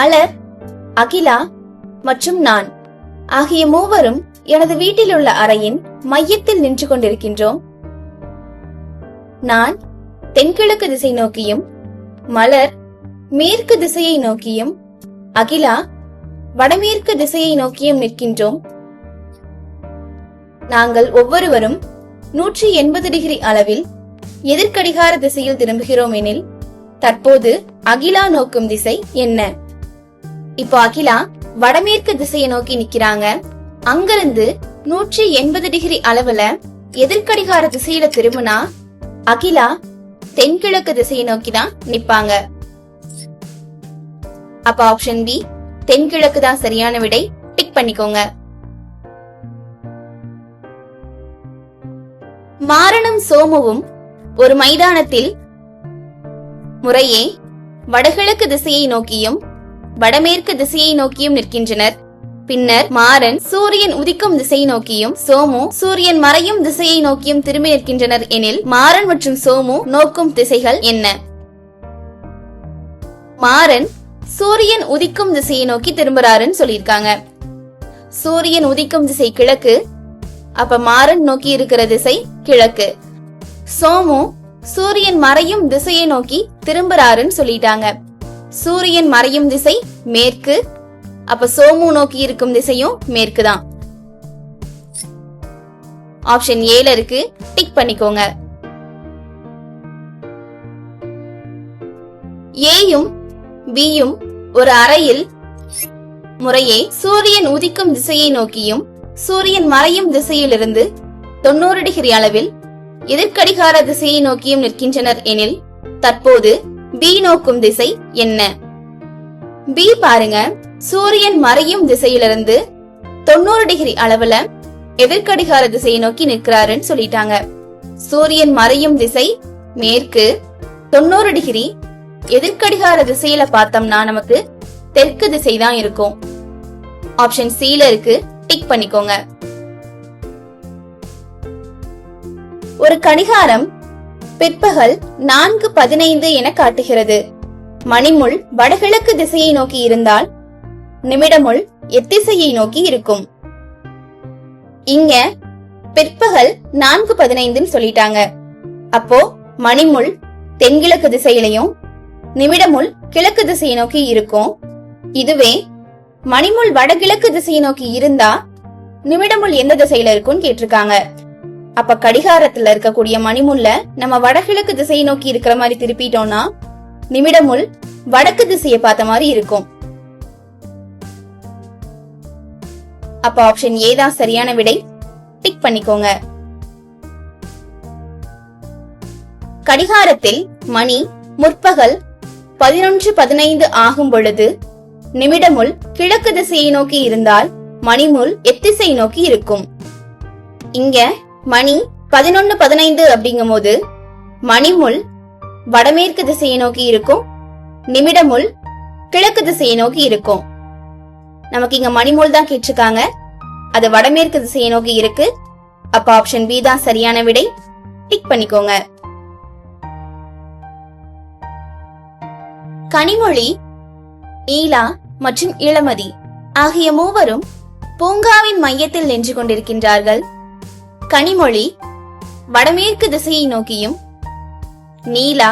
மலர் அகிலா மற்றும் நான் ஆகிய மூவரும் எனது வீட்டில் உள்ள அறையின் மையத்தில் நின்று கொண்டிருக்கின்றோம். நான் தென்கிழக்கு திசை நோக்கியும் மலர் மேற்கு திசையை நோக்கியும் அகிலா வடமேற்கு திசையை நோக்கியும் நிற்கின்றோம். நாங்கள் ஒவ்வொருவரும் நூற்றி எண்பது டிகிரி அளவில் எதிர்கடிகார திசையில் திரும்புகிறோம் எனில் தற்போது அகிலா நோக்கும் திசை என்ன? இப்போ அகிலா வடமேற்கு திசையை நோக்கி நிக்கிறாங்க. அங்கிருந்து நூற்றி எண்பது டிகிரி அளவுல எதிர்கடிகார திசையில திரும்பினா அகிலா தென்கிழக்கு திசையை நோக்கி தான் நிப்பாங்க. அப்ப ஆப்ஷன் பி தென்கிழக்கு தான் சரியான விடை டிக் பண்ணிக்கோங்க. மாரணம் சோமுவும் ஒரு மைதானத்தில் முறையே வடகிழக்கு திசையை நோக்கியும் வடமேற்கு திசையை நோக்கியும் நிற்கின்றனர். பின்னர் மாறன் சூரியன் உதிக்கும் திசையை நோக்கியும் சோமு சூரியன் மறையும் திசையை நோக்கியும் திரும்பி நிற்கின்றனர் எனில் மாறன் மற்றும் சோமு நோக்கும் திசைகள் என்ன? மாறன் சூரியன் உதிக்கும் திசையை நோக்கி திரும்புறாருன்னு சொல்லியிருக்காங்க. சூரியன் உதிக்கும் திசை கிழக்கு அப்ப மாறன் நோக்கி இருக்கிற திசை கிழக்கு. சோமு சூரியன் மறையும் திசையை நோக்கி திரும்புறாருன்னு சொல்லிட்டாங்க. சூரியன் மறையும் திசை மேற்கு. அப்ப சோமு நோக்கி இருக்கும் திசையும் மேற்கு தான் ஆப்ஷன் ஏல இருக்கு. டிக் பண்ணிக்கோங்க. ஏயும் பியும் ஒரு அறையில் முறையே சூரியன் உதிக்கும் திசையை நோக்கியும் சூரியன் மறையும் திசையிலிருந்து தொண்ணூறு டிகிரி அளவில் எதிர்கடிகார திசையை நோக்கியும் நிற்கின்றனர் எனில் தற்போது பி நோக்கும் திசை என்ன? பி பாருங்க சூரியன் மறையும் திசையிலிருந்து தொண்ணூறு டிகிரி அளவுல எதிர்கடிகார திசையை நோக்கி நிற்கிறாருன்னு சொல்லிட்டாங்க. சூரியன் மறையும் திசை மேற்கு தொண்ணூறு டிகிரி எதிர்கடிகார திசையில பார்த்தோம்னா நமக்கு தெற்கு திசை தான் இருக்கும் ஆப்ஷன் சில இருக்கு டிக் பண்ணிக்கோங்க. ஒரு கடிகாரம் பிற்பகல் நான்கு பதினைந்து என காட்டுகிறது. மணிமுள் வடகிழக்கு திசையை நோக்கி இருந்தால் நிமிடமுள் எத்திசையை நோக்கி இருக்கும். இங்க பிற்பகல் நான்கு பதினைந்துன்னு சொல்லிட்டாங்க. அப்போ மணிமுள் தென்கிழக்கு திசையிலையும் நிமிடமுள் கிழக்கு திசையை நோக்கி இருக்கும். இதுவே மணிமுள் வடகிழக்கு திசையை நோக்கி இருந்தா நிமிடமுள் எந்த திசையில இருக்கும்னு கேட்டிருக்காங்க. அப்ப கடிகாரத்துல இருக்கக்கூடிய மணிமுள்ள நம்ம வடகிழக்கு திசையை நோக்கி இருக்கிற மாதிரி திருப்பிட்டோம்னா நிமிடமுள் வடக்கு திசையை பார்த்த மாதிரி இருக்கும். அப்ப ஆப்ஷன் ஏ தான் சரியான விடை. டிக் பண்ணிக்கோங்க. கடிகாரத்தில் மணி முற்பகல் பதினொன்று பதினைந்து ஆகும் பொழுது நிமிடமுள் கிழக்கு திசையை நோக்கி இருந்தால் மணிமுள் எத்திசை நோக்கி இருக்கும். இங்க மணி பதினொன்னு பதினைந்து அப்படிங்கும் போது மணிமுள் வடமேற்கு திசையை நோக்கி இருக்கும் நிமிடமுள் கிழக்கு திசையை நோக்கி இருக்கும். நமக்கு இங்க மணிமுள் தான் கேட்டிருக்காங்க. அது வடமேற்கு திசையை நோக்கி இருக்கு. அப்ப ஆப்ஷன் பி தான் சரியான விடை. டிக் பண்ணிக்கோங்க. கனிமொழி ஈலா மற்றும் இளமதி ஆகிய மூவரும் பூங்காவின் மையத்தில் நின்று கொண்டிருக்கின்றார்கள். கனிமொழி வடமேற்கு திசையை நோக்கியும் நீலா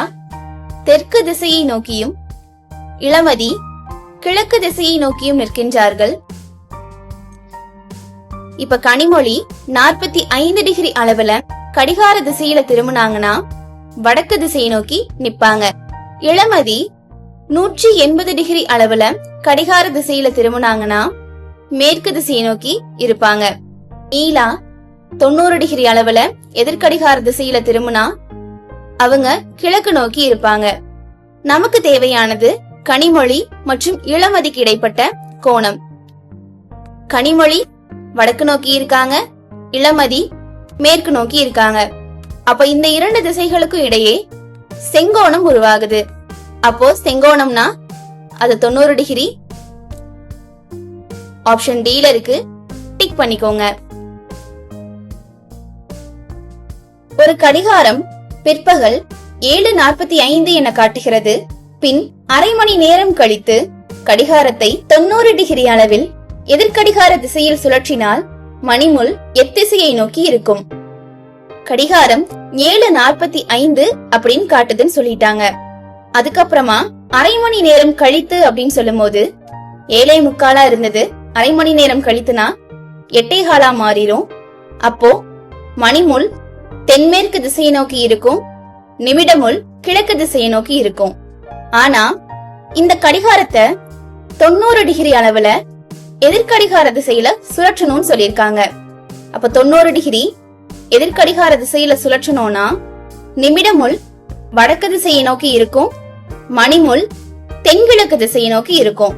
தெற்கு திசையை நோக்கியும் இளமதி கிழக்கு திசையை நோக்கியும் நிற்கின்றார்கள். இப்ப கனிமொழி நாற்பத்தி ஐந்து டிகிரி அளவுல கடிகார திசையில திரும்பினாங்கன்னா வடக்கு திசையை நோக்கி நிப்பாங்க இளமதி நூற்றி எண்பது டிகிரி அளவுல கடிகார திசையில திரும்பினாங்கன்னா மேற்கு திசையை நோக்கி இருப்பாங்க. நீலா தொண்ணூறு டிகிரி அளவுல எதிர்கடிகார திசையில திரும்பினா அவங்க கிழக்கு நோக்கி இருப்பாங்க. நமக்கு தேவையானது கனிமொழி மற்றும் இளமதிக்கு இடைப்பட்ட கோணம். கனிமொழி வடக்கு நோக்கி இருக்காங்க இளமதி மேற்கு நோக்கி இருக்காங்க. அப்ப இந்த இரண்டு திசைகளுக்கும் இடையே செங்கோணம் உருவாகுது. அப்போ செங்கோணம்னா அது தொண்ணூறு டிகிரி ஆப்ஷன் டில இருக்கு. டிக் பண்ணிக்கோங்க. ஒரு கடிகாரம் பிற்பகல் ஏழு நாற்பத்தி ஐந்து என காட்டுகிறது. பின் அரை மணி நேரம் கழித்து கடிகாரத்தை தொண்ணூறு டிகிரி அளவில் எதிர்கடிகார திசையில் சுழற்றினால் மணிமுள் எத்திசையை நோக்கி இருக்கும். கடிகாரம் ஏழு நாற்பத்தி ஐந்து அப்படின்னு காட்டுதுன்னு சொல்லிட்டாங்க. அதுக்கப்புறமா அரை மணி நேரம் கழித்து அப்படின்னு சொல்லும்போது ஏழே முக்காலா இருந்தது. அரை மணி நேரம் கழித்துனா எட்டே காலா மாறிடும் அப்போ மணிமுள் தென்மேற்கு திசையை நோக்கி இருக்கும் நிமிடமுள் கிழக்கு திசையை நோக்கி இருக்கும். ஆனா இந்த கடிகாரத்தை தொண்ணூறு டிகிரி அளவுல எதிர்கடிகார திசையில சுழற்றணும்னு சொல்லியிருக்காங்க. அப்ப தொண்ணூறு டிகிரி எதிர்கடிகார திசையில சுழற்றணும்னா நிமிடமுள் வடக்கு திசையை நோக்கி இருக்கும் மணிமுள் தென்கிழக்கு திசையை நோக்கி இருக்கும்.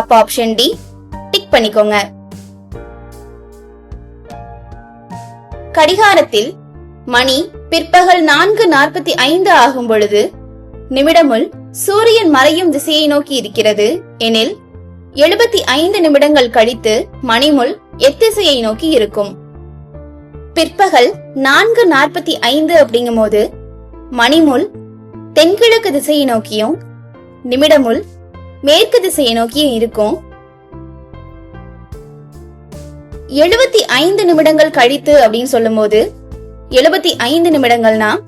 அப்ப ஆப்ஷன் டி டிக் பண்ணிக்கோங்க. கடிகாரத்தில் மணி பிற்பகல் நான்கு நாற்பத்தி ஐந்து ஆகும் பொழுது நிமிடமுள் சூரியன் மறையும் திசையை நோக்கி இருக்கிறது. எனில் எழுபத்தி ஐந்து நிமிடங்கள் கழித்து மணிமுள் எத்திசையை நோக்கி இருக்கும். பிற்பகல் நான்கு நாற்பத்தி ஐந்து அப்படிங்கும்போது மணிமுள் தென்கிழக்கு திசையை நோக்கியும் நிமிடமுள் மேற்கு திசையை நோக்கியும் இருக்கும். எழுபத்தி ஐந்து நிமிடங்கள் கழித்து அப்படின்னு சொல்லும்போது எழுபத்தி ஐந்து நிமிடங்கள்னா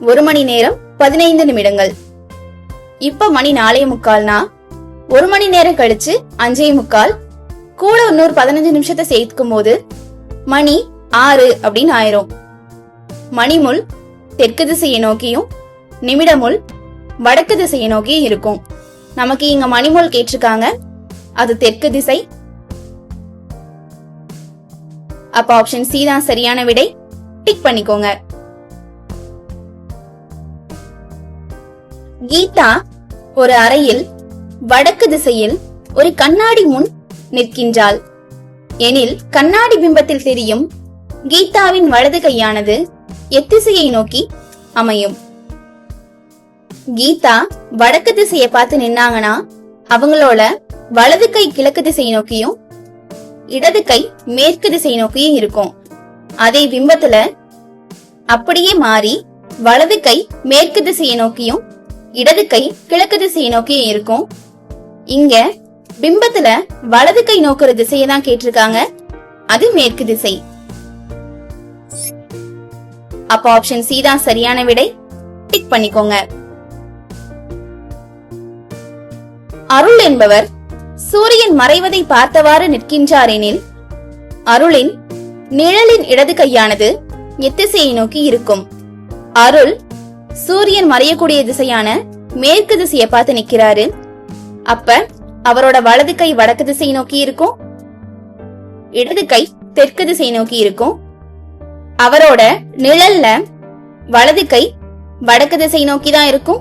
ஒரு மணி நேரம் பதினைந்து நிமிடங்கள். இப்ப மணி நாலே முக்கால்னா ஒரு மணி நேரம் கழிச்சு அஞ்சே முக்கால். கூட இன்னொரு பதினஞ்சு நிமிஷத்தை சேர்த்துக்கும் போது மணி ஆறு அப்படின்னு ஆயிரும். மணிமுள் தெற்கு திசையை நோக்கியும் நிமிடமுள் வடக்கு திசையை நோக்கியும் இருக்கும். நமக்கு இங்க மணிமுள் கேட்டிருக்காங்க. அது தெற்கு திசை அப்ப ஆப்ஷன் சி தான் சரியான விடை. டிக் பண்ணிக்கோங்க. கீதா ஒரு அறையில் வடக்கு திசையில் ஒரு கண்ணாடி முன் நிற்கின்றாள். எனில் கண்ணாடி பிம்பத்தில் தெரியும் கீதாவின் வலது கையானது எத்திசையை நோக்கி அமையும். கீதா வடக்கு திசையை பார்த்து நின்னாங்கன்னா அவங்களோட வலது கை கிழக்கு திசையை நோக்கியும் இடது கை மேற்கு திசை நோக்கியும் இருக்கும். அதே பிம்பத்துல அப்படியே மாறி வலது கை மேற்கு திசையை நோக்கியும் இடது கை கிழக்கு திசையை நோக்கியும் இருக்கும். இங்க பிம்பத்துல வலது கை நோக்குற திசையை தான் கேட்டிருக்காங்க. அது மேற்கு திசை. அப்ப ஆப்ஷன் சி தான் சரியான விடை. டிக் பண்ணிக்கோங்க. அருள் என்பவர் சூரியன் மறைவதை பார்த்தவாறு நிற்கின்றாரெனில் அருளின் நிழலின் இடது கையானது எத்திசையை நோக்கி இருக்கும். அருள் சூரியன் மறையக்கூடிய திசையான மேற்கு திசையை பார்த்து நிக்கிறாரு அப்ப அவரோட வலது கை வடக்கு திசை நோக்கி இருக்கும். இடது கை தெற்கு திசை நோக்கி இருக்கும். அவரோட நிழல்ல வலது கை வடக்கு திசை நோக்கி தான் இருக்கும்.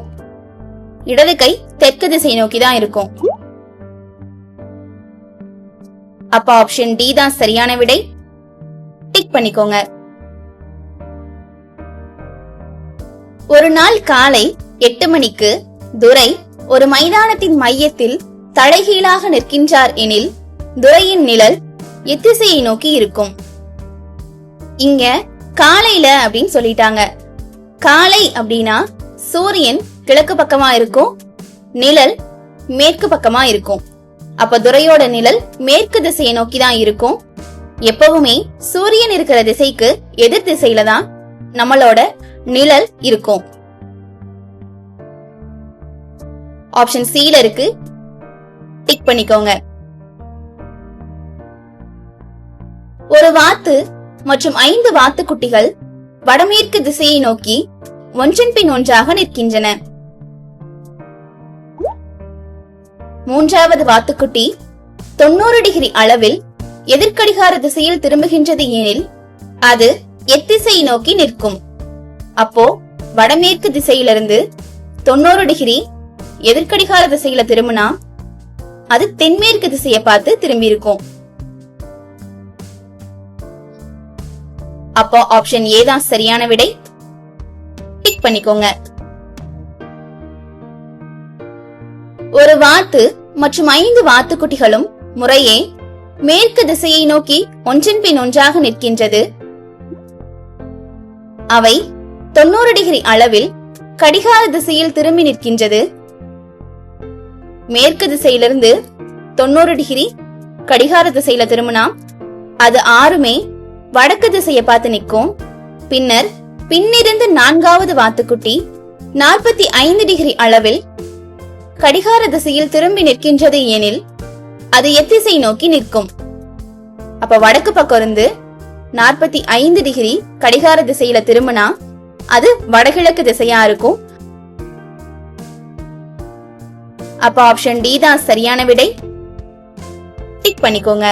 இடது கை தெற்கு திசை நோக்கி தான் இருக்கும். அப்ப ஆப்ஷன் டி தான் சரியான விடை. டிக் பண்ணிக்கோங்க. ஒரு நாள் காலை எட்டு மணிக்கு துரை ஒரு மைதானத்தின் மையத்தில் தலைகீழாக நிற்கின்றார் எனில் துரையின் நிழல் எத்திசையை நோக்கி இருக்கும். இங்க காலையில அப்படின்னு சொல்லிட்டாங்க. காலை அப்படின்னா சூரியன் கிழக்கு பக்கமா இருக்கும் நிழல் மேற்கு பக்கமா இருக்கும். அப்ப துரையோட நிழல் மேற்கு திசையை நோக்கி தான் இருக்கும். எப்பவுமே சூரியன் இருக்கிற திசைக்கு எதிர் திசையில தான் நம்மளோட நிழல் இருக்கும். ஆப்ஷன் சில இருக்கு. டிக் பண்ணிக்கோங்க. ஒரு வாத்து மற்றும் ஐந்து வாத்து குட்டிகள் வடமேற்கு திசையை நோக்கி ஒன்றன் பின் ஒன்றாக நிற்கின்றன. மூன்றாவது வாத்துக்குட்டி தொண்ணூறு டிகிரி அளவில் எதிர்கடிகார திசையில் திரும்புகின்றது எனில் அது எத்திசையை நோக்கி நிற்கும். அப்போ வடமேற்கு திசையிலிருந்து தொண்ணூறு டிகிரி எதிர்கடிகார திசையில திரும்பினா அது தென்மேற்கு திசையை பார்த்து திரும்பி இருக்கும் அப்போ ஆப்ஷன் ஏ தான் சரியான விடை. டிக் பண்ணிக்கோங்க. ஒரு வாத்து மற்றும் ஐந்து வாத்துக்குட்டிகளும் முறையே மேற்கு திசையை நோக்கி ஒன்றின் பின் ஒன்றாக நிற்கின்றது. அவை தொண்ணூறு டிகிரி அளவில் கடிகார திசையில் திரும்பி நிற்கின்றது. மேற்கு திசையிலிருந்து தொண்ணூறு டிகிரி கடிகார திசையில திரும்பினா அது ஆறுமே வடக்கு திசையை பார்த்து நிற்கும். பின்னர் பின்னிருந்து நான்காவது வாத்துக்குட்டி நாற்பத்தி ஐந்து டிகிரி அளவில் கடிகார திசையில் திரும்பி நிற்கின்றது எனில் அது எத்திசை நோக்கி நிற்கும். அப்ப வடக்கு பக்கம் இருந்து நாற்பத்தி ஐந்து டிகிரி கடிகார திசையில திரும்பினா அது வடகிழக்கு திசையா இருக்கும். அப்ப ஆப்ஷன் டி தான் சரியான விடை. டிக் பண்ணிக்கோங்க.